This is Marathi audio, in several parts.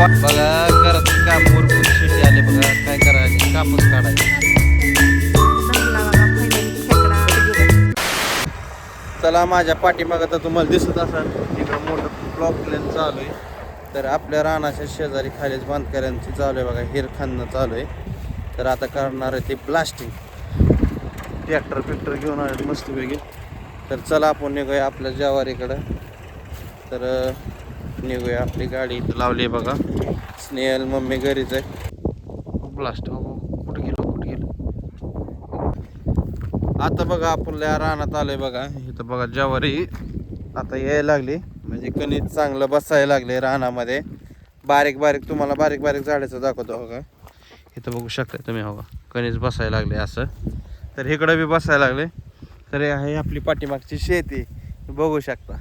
बघा करत काम भरपूर शेती आले बघा काय करायचे? कापूस काढायचे. चला माझ्या पाठीमागं तर तुम्हाला दिसत असाल तिकडं मोठं ब्लॉक प्लॅन चालू आहे. तर आपल्या रानाच्या शेजारी खालीच बांधकऱ्यांची चालू आहे बघा हिर खाणं चालू आहे. तर आता करणार आहे ते ब्लास्टिंग ट्रॅक्टर फिक्टर घेऊन आले मस्त वेगळी तर चला आपण निघूया आपल्या जवारीकडं. तर निघूया आपली गाडी इथं लावली आहे बघा. स्नेहल मम्मी घरीच आहे. ब्लास्ट हो कुठं गेलो कुठं गेलो? आता बघा आपल्या रानात आलोय बघा. इथं बघा ज्वारी आता यायला लागली. म्हणजे कणीस चांगलं बसायला लागले रानामध्ये. बारीक बारीक तुम्हाला बारीक बारीक झाडाचं दाखवतो हो का इथं बघू शकता तुम्ही हो का कणीस बसायला लागले असं. तर इकडं बी बसायला लागले तर हे आहे आपली पाठीमागची शेती. बघू शकता.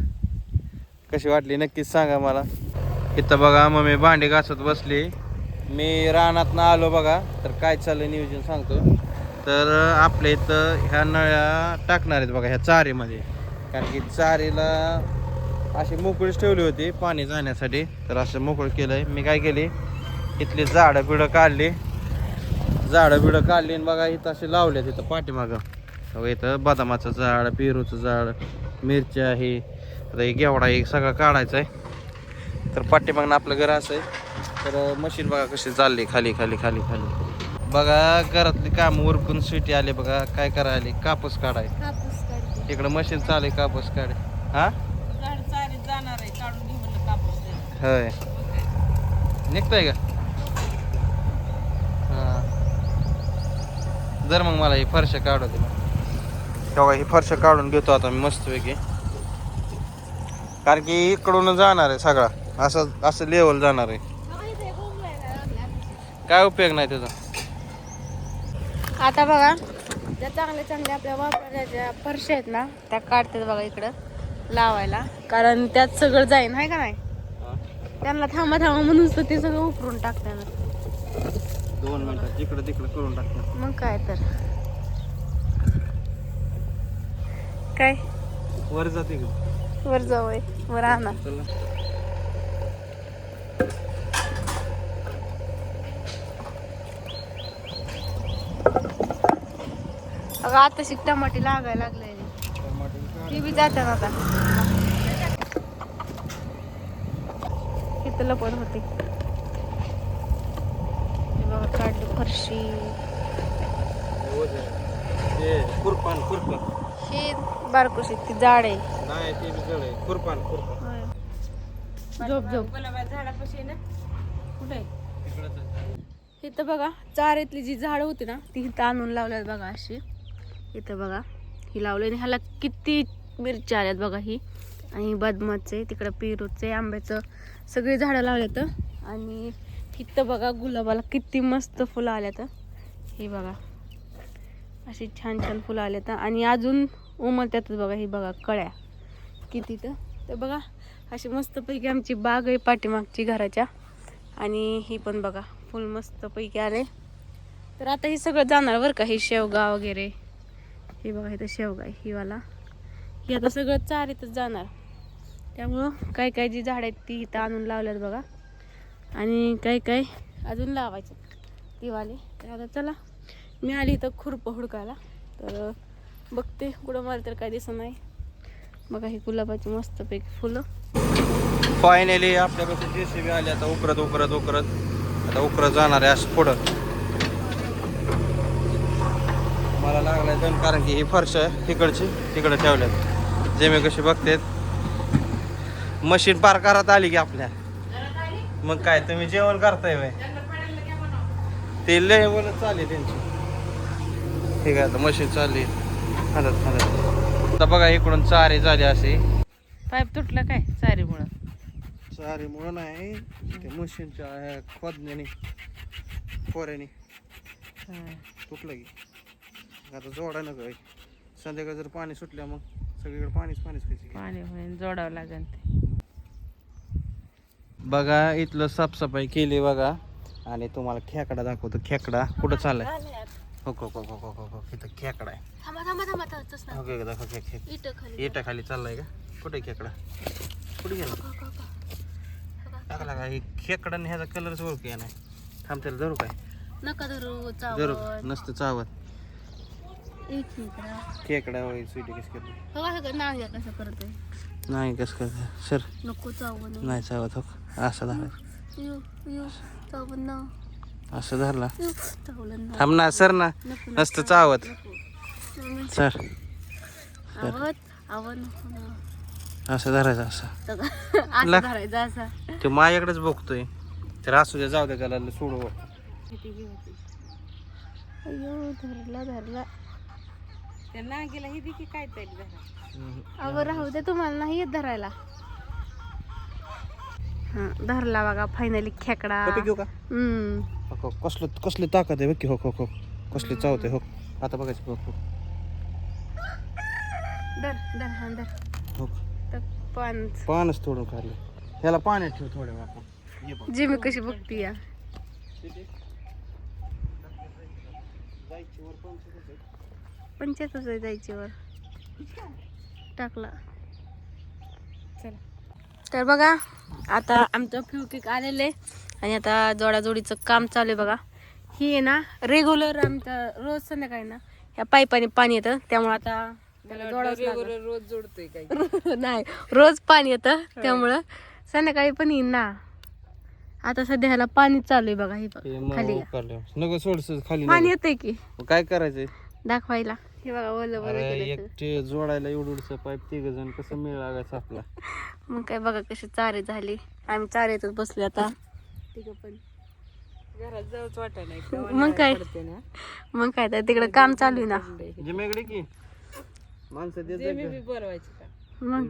कशी वाटली नक्कीच सांगा मला. इथं बघा मग मी भांडी घासत बसली. मी रानात आलो बघा तर काय चाललं नियोजन सांगतो. तर आपल्या इथं ह्या नळ्या टाकणार आहेत बघा ह्या चारीमध्ये. कारण की चारीला अशी मोकळीच ठेवली होती पाणी जाण्यासाठी. तर असं मोकळं केलं आहे मी काय केली इथली झाडं बिडं काढली. झाडं बिडं काढली आणि बघा इथं असे लावले तिथं पाठीमागं. बघा इथं बदामाचं झाड पेरूचं झाड मिरची आहे. आता हे घेवडा एक सगळं काढायचं आहे तर पाठीमागनं आपलं घर असं आहे. तर मशीन बघा कशी चालली खाली खाली खाली खाली. बघा घरातली काम उरकून सुटी आले बघा. काय करायला कापूस काढाय. इकडं मशीन चालू कापूस काढ. हा. होय. निघतंय का? हा. जर मग मला ही फरशा काढू दे. तेव्हा ही फरशा काढून घेतो आता मी मस्तपैकी. कारण की इकडून जाणार आहे सगळा. असं असं लेवल जाणार आहे. काय उपयोग नाही त्याचा? आता बघा ज्या चांगल्या चांगल्या आपल्या वापरण्याच्या फरशा आहेत ना त्या काढतात बघा इकडं लावायला. कारण त्यात सगळं जाईन आहे का नाही? त्यांना थांबा थांबा म्हणून तर ते सगळं उकरून टाकतात. दोन मिनिटात जिकडं तिकडं करून टाकतात. मग काय तर. काय? वर जाते वर जाऊ वर आणा. चला. अगं आता शिक टमाटे लागायला लागले. ते बी जातात आता. इथं लपत होते. हे बघा काढली फरशी. खुरपान खुरपान हे बारकोशी ती जाड आहे. नाही ते बी जड आहे. खुरपान खुरपान झोप झोप. कुठे इथं बघा चारेतली जी झाडं होती ना ती इथं आणून लावल्यात बघा अशी. इथं बघा ही लावली आणि ह्याला किती मिरच्या आल्यात बघा ही. आणि बदमाचे तिकडं पेरूचे आंब्याचं. सगळी झाडं लावल्यात. आणि इथं बघा गुलाबाला किती मस्त फुलं आल्यात. ही बघा अशी छान छान फुलं आल्यात. आणि अजून उमलत्यातच बघा ही बघा कळ्या. किती तर तर बघा अशी मस्तपैकी आमची बाग आहे पाठीमागची घराच्या. आणि ही पण बघा फुल मस्तपैकी आले. तर आता हे सगळं जाणार बरं का हे शेवगा वगैरे. हे बघा इथं शेवगा आहे ही वाला. ही आता सगळं चारीतच जाणार. त्यामुळं काय काय जी झाडं आहेत ती इथं आणून लावल्यात बघा. आणि काय काय अजून लावायचे ती वाले. तर आता चला मी आली इथं खुरपं हुडकायला. तर बघते कुठं मला तर काय दिसत नाही. बघा ही गुलाबाची मस्तपैकी फुलं. फायनली आपल्याकडे जे सी बी आले आता उकरत उकरत उकरत. आता उकरत जाणार आहे असं पुढं. मला लागलाय दोन कारण की ही फरश तिकडची तिकडं ठेवल्यात. जे मी कशी बघतेत. मशीन पार करत आली की आपल्या. मग काय तुम्ही जेवण करताय वय ते लय बोलत चालली त्यांची. ठीक आहे आता मशीन चालली. हलत हलत. आता बघा इकडून चारी झाली अशी पाईप तुटला काय चारीमुळं? सारी मुळे नाही ते मशीनच्या ह्या खोदण्याने पोऱ्याने तुटलं की. आता जोडा नको. संध्याकाळी जर पाणी सुटलं मग सगळीकडे पाणीच पाणीच पाहिजे पाणी होईल जोडावं लागेल ते. बघा इथलं साफसफाई केली बघा. आणि तुम्हाला खेकडा दाखवतो. खेकडा कुठं चाललाय? हो हो हो हो हो हो हो. इथं खेकडा आहे. थांबा थांबा थांबा थांबतच ना. हो का दाखव खेक खेक. इथं खाली इटा खाली चाललाय का? कुठे खेकडा? कुठे गेला? लागला का हे खेकडा ह्याचा कलरच ओळखू नाही थांब त्याला धरू काय? नका धरू धरू चावत. नसतं चावत. एक इकडं खेकडा होय स्वीटी कस करते हो का सगळं नाव घ्या कसं करतोय? नाही कस करते सर. नको चावण नाही चावत हो. असं यू यू चावण ना. असं ना. थांब ना सर ना. नसतं चावत. नको. सर. असं धरायचं असं. ते माझ्याकडेच बघतोय तर असू दे जाऊ दे त्याला सोडू अयो धरला धरला. त्यांना गेला हे देखील काय तरी अगं राहू दे तुम्हाला नाही येत धरायला. हा धरला बघा फायनली खेकडा. कॉपी घेऊ का? हम्म. हो, हो. कसलं कसली ताकद आहे बघ की हो हो हो. कसली चावते हो. आता बघायचं हो हो धर धर हा धर. हो. तर पण पानच थोडं काढलं. ह्याला पाण्यात ठेव थोड्या वेळ आपण ये बघ. जी मी कशी बघती या. पंचायतच आहे जायचीवर. टाकला. चला. तर बघा. आता आमचं फ्युकिक आलेले आणि आता जोडाजोडीचं काम चालू आहे बघा. ही आहे ना रेग्युलर आमचं रोज संध्याकाळी ना ह्या पाईपाने पाणी येतं. त्यामुळे आता त्याला रोज जोडतोय काय नाही रोज पाणी येतं. त्यामुळं संध्याकाळी पण येईन ना. आता सध्या ह्याला पाणी चालू आहे बघा हे खाली. पाणी. येतंय की? मग काय करायचंय? दाखवायला. हे बघा ओलं अरे केलं एक ते जोडायला एवढं पाईप तिघ जण कसं मिळ लागायचं आपला. मग काय बघा कशी चारे झाली. आम्ही चारेतच बसले आता. तिघं पण. घरात जाऊच वाटत नाही मग काय? पडते ना. मग काय तर तिकडे काम चालू आहे ना. जिमेकडे की? माणसं देत जे मी बी बोलवायचे का मग?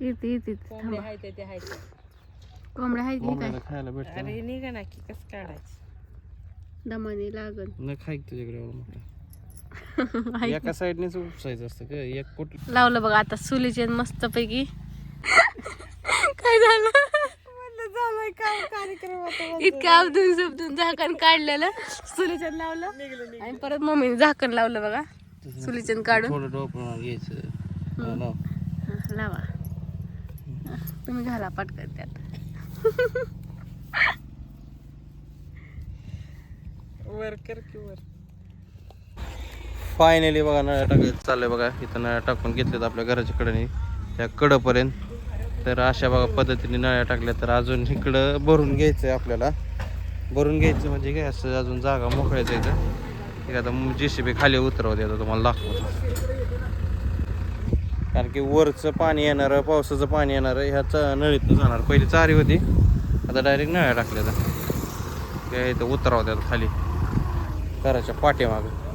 येते येते कोंबडे थांबा. हाय ते हाय ते. कोंबड्या आहेत की काय? खायला भेटतं अरे निघा ना की कसं काढायचं? दमाने लागल. न खाईक तुझ्याकडे एवढं मोठं. एका साईडनेच उपसायचं असतं का एक कुठ लावलं बघा आता सुलीचे मस्त पैकी काय झालं? म्हणलं झालंय काय कार्यक्रम आता इतकं अबदून सबदून झाकण काढलेलं. सुलीचन लावलं. आणि परत मम्मीने झाकण लावलं बघा. सुलीचन काढून. थोडं डोपण घ्यायचं. हा, लाव. लावा. तुम्ही घाला पटकन त्यात. वर कर की वर. फायनली बघा नळ्या टाकायचं चाललंय बघा. इथं नळ्या टाकून घेतल्यात आपल्या घराच्या कडेने. त्या कडपर्यंत. तर अशा बघा पद्धतीने नळ्या टाकल्या तर अजून इकडं भरून घ्यायचं आहे आपल्याला. भरून घ्यायचं म्हणजे काय असं अजून जागा मोकळायचं इथं. ठीक आहे आता जे सी बी खाली उतरवते आता तुम्हाला दाखवतो. कारण की वरचं पाणी येणारं पावसाचं पाणी येणारं ह्याच नळीतनं जाणार. पहिली चारी होती आता डायरेक्ट नळ्या टाकल्या काय इथं उतरवत्यात खाली. घराच्या पाठीमागं.